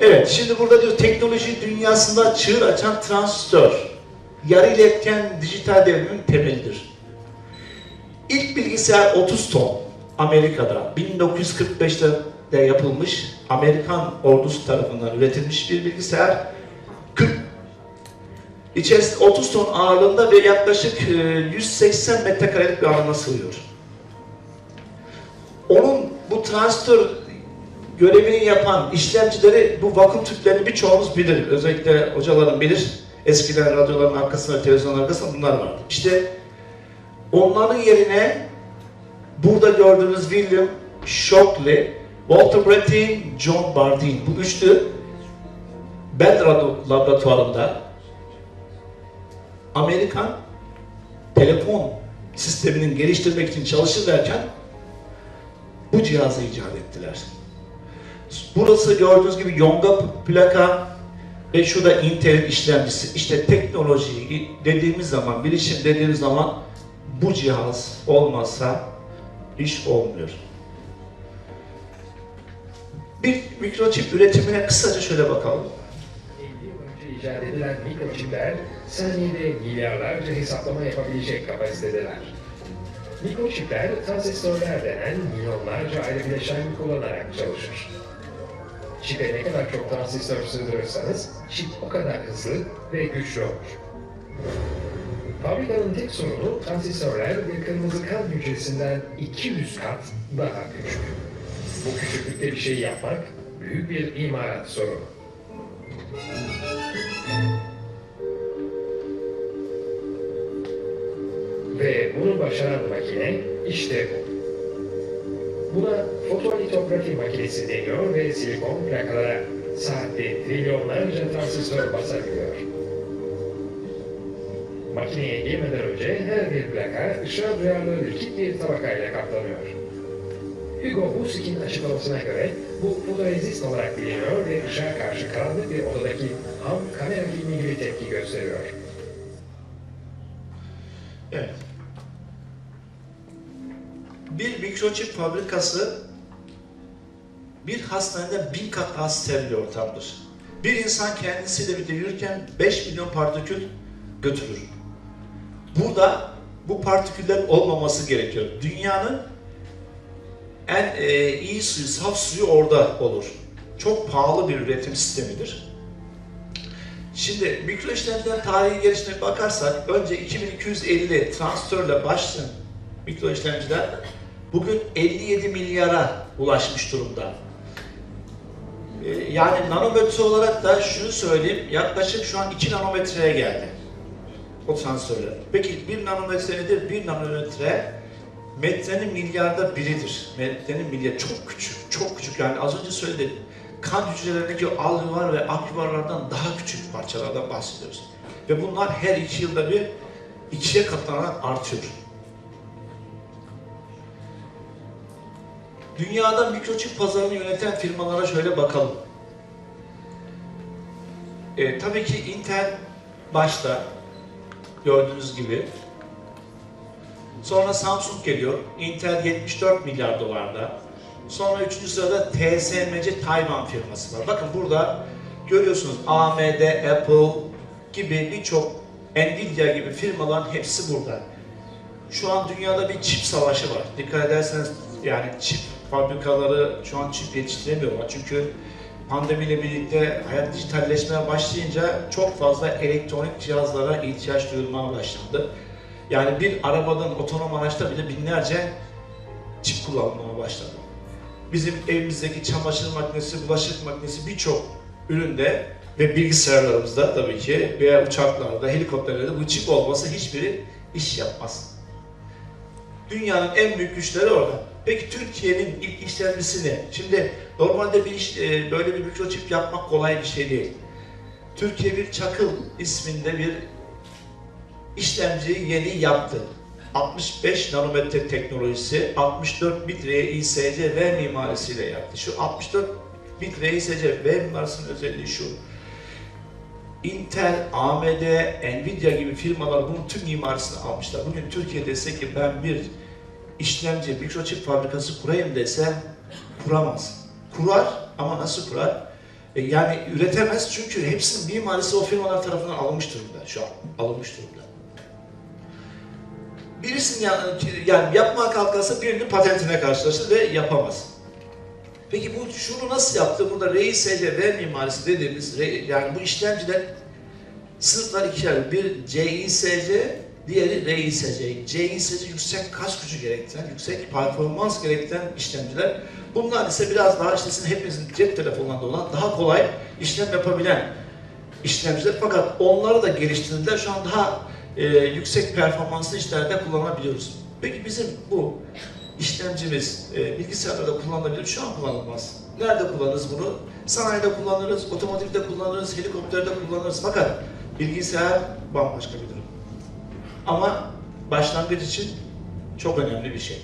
Evet, şimdi burada diyor teknoloji dünyasında çığır açan transistör, yarı iletken dijital devrimin temelidir. İlk bilgisayar 30 ton Amerika'da 1945'te de yapılmış Amerikan ordusu tarafından üretilmiş bir bilgisayar. 40 İçerisinde 30 ton ağırlığında ve yaklaşık e, 180 metrekarelik bir alana sığıyor. Onun bu transistör görevini yapan işlemcileri bu vakum tüplerini birçoğumuz bilir. Özellikle hocalarım bilir. Eskiden radyoların arkasında, televizyonların arkasında bunlar vardı. İşte onların yerine burada gördüğünüz William Shockley, Walter Brattain, John Bardeen bu üçlü Bell Rad- laboratuvarında Amerikan telefon sisteminin geliştirmek için çalışırlarken bu cihazı icat ettiler. Burası gördüğünüz gibi Yonga plaka ve şurada Intel'in işlemcisi. İşte teknoloji dediğimiz zaman, bilişim dediğimiz zaman bu cihaz olmazsa iş olmuyor. Bir mikroçip üretimine kısaca şöyle bakalım. 50 yıl önce icat edilen mikroçipler saniyede milyarlarca hesaplama yapabilecek kapasitedeler. Mikroçipler transistörler denen milyonlarca ayrı bileşen kullanarak çalışır. Çipe ne kadar çok transistör sığdırırsanız çip o kadar hızlı ve güçlü olur. Fabrikanın tek sorunu transistörler bir kırmızı kan hücresinden 200 kat daha küçük. Bu küçüklükte bir şey yapmak büyük bir imalat sorunu. Ve bunu başaran makine işte bu. Buna fotolitografi makinesi deniyor ve silikon plakalara saatte trilyonlarca transistör basabiliyor. Makineye girmeden önce her bir plaka ışığa duyarlı likit bir tabakayla kaplanıyor. Hugo Husik'in açıklamasına göre bu fotorezist olarak biliniyor ve ışığa karşı karanlık bir odadaki ham kamera filmi gibi tepki gösteriyor. Evet. Mikroçip fabrikası bir hastanede bin kat daha steril ortamdır. Bir insan kendisiyle birlikte yürürken 5 milyon partikül götürür. Burada bu partiküller olmaması gerekiyor. Dünyanın en e, iyi suyu, saf suyu orada olur. Çok pahalı bir üretim sistemidir. Şimdi mikro işlemcilerin tarihi gelişine bakarsak önce 2250 transistörle başlayan mikro işlemciler bugün 57 milyara ulaşmış durumda. Ee, Yani nanometre olarak da şunu söyleyeyim, yaklaşık şu an 2 nanometreye geldi o transistörler. Peki 1 nanometre nedir? 1 nanometre metrenin milyarda biridir. Metrenin milyar çok küçük, çok küçük. Yani az önce söyledim. Kan hücrelerindeki alveolar ve aküvarlardan daha küçük parçalardan bahsediyoruz. Ve bunlar her iki yılda bir ikiye katlanarak artıyor. Dünyada mikroçip pazarını yöneten firmalara şöyle bakalım. E, tabii ki Intel başta gördüğünüz gibi. Sonra Samsung geliyor. Intel 74 milyar dolarda. Sonra üçüncü sırada TSMC Tayvan firması var. Bakın burada görüyorsunuz AMD, Apple gibi birçok Nvidia gibi firmaların hepsi burada. Şu an dünyada bir çip savaşı var. Dikkat ederseniz yani çip fabrikaları şu an çip yetiştiremiyorlar. Çünkü pandemiyle birlikte hayat dijitalleşmeye başlayınca çok fazla elektronik cihazlara ihtiyaç duyulmaya başlandı. Yani bir arabadan, otonom araçta bile binlerce çip kullanılmaya başladı. Bizim evimizdeki çamaşır makinesi, bulaşık makinesi birçok üründe ve bilgisayarlarımızda tabii ki veya uçaklarda, helikopterlerde bu çip olmasa hiçbiri iş yapmaz. Dünyanın en büyük güçleri orada. Peki Türkiye'nin ilk işlemcisi ne? Şimdi normalde bir iş, e, böyle bir mikroçip yapmak kolay bir şey değil. Türkiye bir Çakıl isminde bir işlemciyi yeni yaptı. 65 nanometre teknolojisi, 64 bit RISC V mimarisiyle yaptı. Şu 64 bit RISC V mimarisinin özelliği şu. Intel, AMD, Nvidia gibi firmalar bunun tüm mimarisini almışlar. Bugün Türkiye dese ki ben bir işlemci, mikroçip fabrikası kurayım dese kuramaz. Kurar ama nasıl kurar? E, yani üretemez çünkü hepsinin mimarisi o firmalar tarafından alınmış durumda şu an. Alınmış durumda. Birisinin ya- yani yapmaya kalkarsa birinin patentine karşılaşır ve yapamaz. Peki bu şunu nasıl yaptı? Burada RISC V mimarisi dediğimiz yani bu işlemciler sınıflar ikiye. Bir CISC, diğeri RISC. CISC yüksek kas gücü gerektiren, yüksek performans gerektiren işlemciler. Bunlar ise biraz daha işte sizin hepinizin cep telefonlarında olan daha kolay işlem yapabilen işlemciler. Fakat onları da geliştirdiler. Şu an daha e, yüksek performanslı işlerde kullanabiliyoruz. Peki bizim bu işlemcimiz e, bilgisayarlarda kullanılabilir. Şu an kullanılmaz. Nerede kullanırız bunu? Sanayide kullanırız, otomotivde kullanırız, helikopterde kullanırız. Fakat bilgisayar bambaşka bir durum. Ama başlangıç için çok önemli bir şey.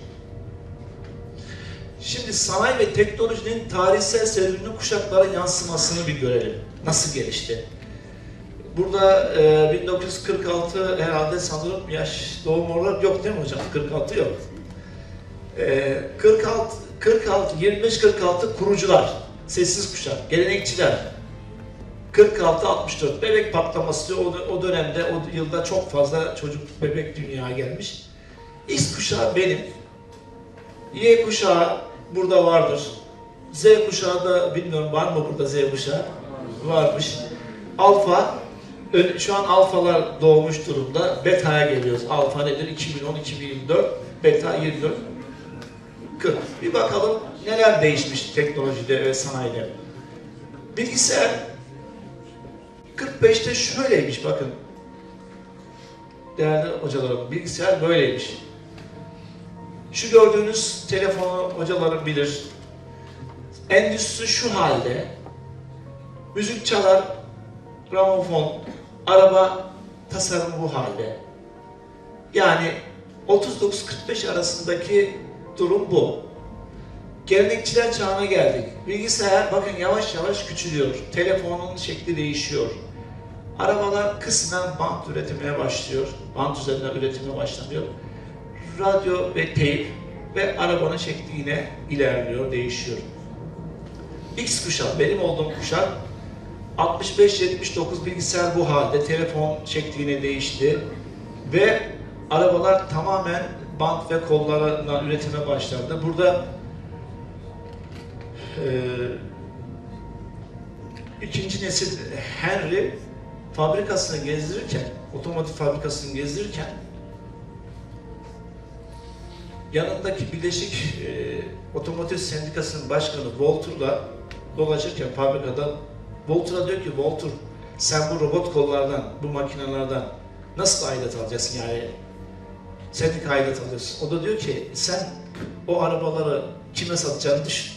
Şimdi sanayi ve teknolojinin tarihsel serüvenini kuşaklara yansımasını bir görelim. Nasıl gelişti? Burada e, 1946 herhalde sanırım yaş doğum olarak yok değil mi hocam? 46 yok. E, 46, 46, 25-46 kurucular, sessiz kuşak, gelenekçiler. 46-64 bebek patlaması o, dönemde, o yılda çok fazla çocuk bebek dünyaya gelmiş. X kuşağı benim. Y kuşağı burada vardır. Z kuşağı da bilmiyorum var mı burada Z kuşağı? Varmış. Alfa, şu an alfalar doğmuş durumda. Beta'ya geliyoruz. Alfa nedir? 2010-2024. Beta 24. 40. Bir bakalım neler değişmiş teknolojide ve sanayide. Bilgisayar 45'te şöyleymiş bakın. Değerli hocalarım, bilgisayar böyleymiş. Şu gördüğünüz telefonu hocalarım bilir. Endüstri şu halde. Müzik çalar, gramofon, araba tasarımı bu halde. Yani 39-45 arasındaki durum bu. Gelenekçiler çağına geldik. Bilgisayar bakın yavaş yavaş küçülüyor. Telefonun şekli değişiyor. Arabalar kısmen bant üretmeye başlıyor. Bant üzerinden üretime başlanıyor. Radyo ve teyp ve arabanın şekli yine ilerliyor, değişiyor. X kuşak, benim olduğum kuşak 65-79 bilgisayar bu halde. Telefon şekli yine değişti. Ve arabalar tamamen bant ve kollarından üretime başlandı. Burada eee ikinci nesil Henry fabrikasını gezdirirken, otomotiv fabrikasını gezdirirken yanındaki Birleşik e, Otomotiv Sendikası'nın başkanı Walter'la dolaşırken fabrikada Walter'a diyor ki Walter sen bu robot kollardan, bu makinelerden nasıl aidat alacaksın yani sendika aidat alıyorsun. O da diyor ki sen o arabaları kime satacağını düşün.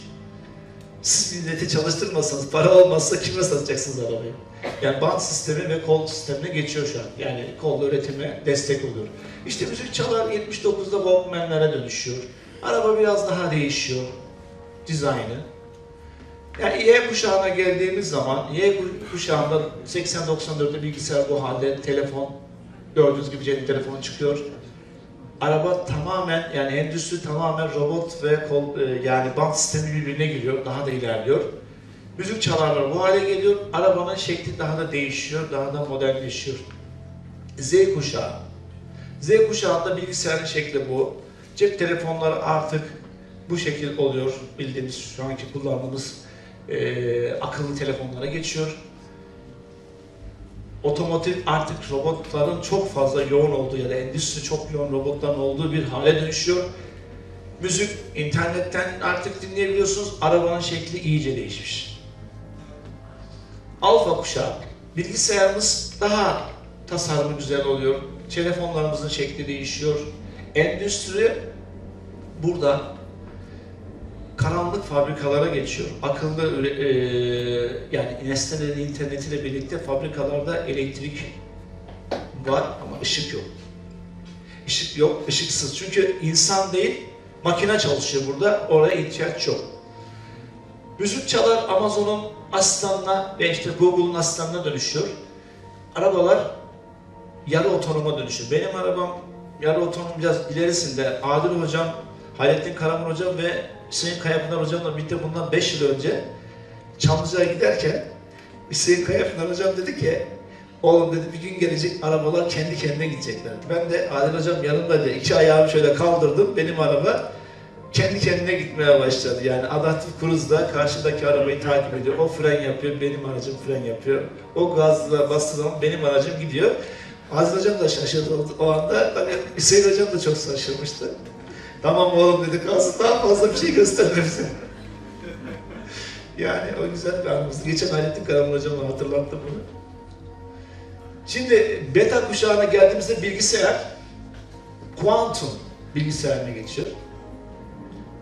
Siz milleti çalıştırmasanız, para olmazsa kime satacaksınız arabayı? Yani band sistemi ve kol sistemine geçiyor şu an. Yani kol üretime destek oluyor. İşte müzik çalar 79'da Walkman'lere dönüşüyor. Araba biraz daha değişiyor. Dizaynı. Yani Y kuşağına geldiğimiz zaman, Y kuşağında 80-94'te bilgisayar bu halde, telefon, gördüğünüz gibi cep telefonu çıkıyor. Araba tamamen, yani endüstri tamamen robot ve kol, e, yani band sistemi birbirine giriyor, daha da ilerliyor. Müzik çalarlar bu hale geliyor, arabanın şekli daha da değişiyor, daha da modernleşiyor. Z kuşağı. Z kuşağında bilgisayarın şekli bu. Cep telefonları artık bu şekil oluyor. Bildiğimiz şu anki kullandığımız e, akıllı telefonlara geçiyor. Otomotiv artık robotların çok fazla yoğun olduğu ya da endüstri çok yoğun robotların olduğu bir hale dönüşüyor. Müzik internetten artık dinleyebiliyorsunuz. Arabanın şekli iyice değişmiş. Alfa kuşağı. Bilgisayarımız daha tasarımı güzel oluyor. Telefonlarımızın şekli değişiyor. Endüstri burada karanlık fabrikalara geçiyor. Akıllı üre- eee, yani nesnelerin internetiyle birlikte fabrikalarda elektrik var ama ışık yok. Işık yok, ışıksız. Çünkü insan değil, makine çalışıyor burada. Oraya ihtiyaç yok. Müzik çalar Amazon'un asistanına ve işte Google'un asistanına dönüşüyor. Arabalar yarı otonoma dönüşüyor. Benim arabam yarı otonom biraz ilerisinde. Adil hocam, Hayrettin Karaman hocam ve Hüseyin Kayapınar hocamla birlikte bundan 5 yıl önce Çamlıca'ya giderken Hüseyin Kaya Pınar Hocam dedi ki Oğlum dedi bir gün gelecek arabalar kendi kendine gidecekler. Ben de Adil Hocam yanımdaydı. İki ayağımı şöyle kaldırdım. Benim araba kendi kendine gitmeye başladı. Yani adaptif kruz da karşıdaki arabayı takip ediyor. O fren yapıyor, benim aracım fren yapıyor. O gazla bastığı zaman benim aracım gidiyor. Aziz Hocam da şaşırdı o anda. Tabii Hüseyin Hocam da çok şaşırmıştı. Tamam oğlum dedi kalsın daha fazla bir şey gösterme bize. yani o güzel bir anımız. Geçen Hayrettin Karaman Hocam'a hatırlattım bunu. Şimdi beta kuşağına geldiğimizde bilgisayar kuantum bilgisayarına geçiyor.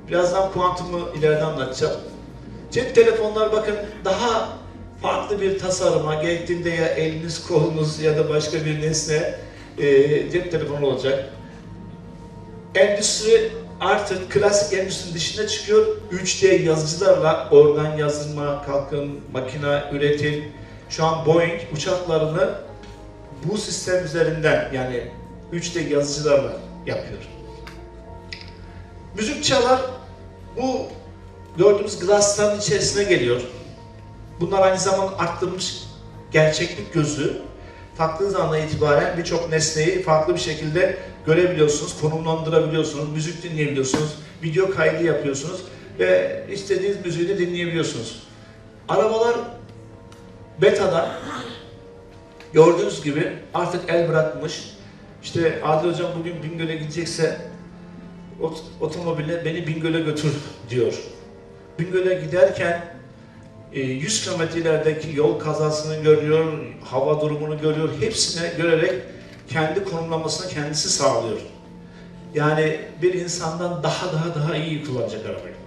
Birazdan kuantumu ileride anlatacağım. Cep telefonlar bakın daha farklı bir tasarıma gerektiğinde ya eliniz, kolunuz ya da başka bir nesne e, cep telefonu olacak. Endüstri artık klasik endüstrinin dışına çıkıyor. 3D yazıcılarla organ yazılma, kalkın, makine üretim. Şu an Boeing uçaklarını bu sistem üzerinden yani 3D yazıcılarla yapıyor. Müzik çalar bu gördüğümüz glassların içerisine geliyor. Bunlar aynı zamanda arttırılmış gerçeklik gözü. Taktığınız andan itibaren birçok nesneyi farklı bir şekilde görebiliyorsunuz, konumlandırabiliyorsunuz, müzik dinleyebiliyorsunuz, video kaydı yapıyorsunuz ve istediğiniz müziği de dinleyebiliyorsunuz. Arabalar beta'da gördüğünüz gibi artık el bırakmış. İşte Adil Hocam bugün Bingöl'e gidecekse ot- otomobille beni Bingöl'e götür diyor. Bingöl'e giderken 100 kilometre ilerideki yol kazasını görüyor, hava durumunu görüyor. Hepsini görerek kendi konumlamasını kendisi sağlıyor. Yani bir insandan daha daha daha iyi kullanacak arabayı.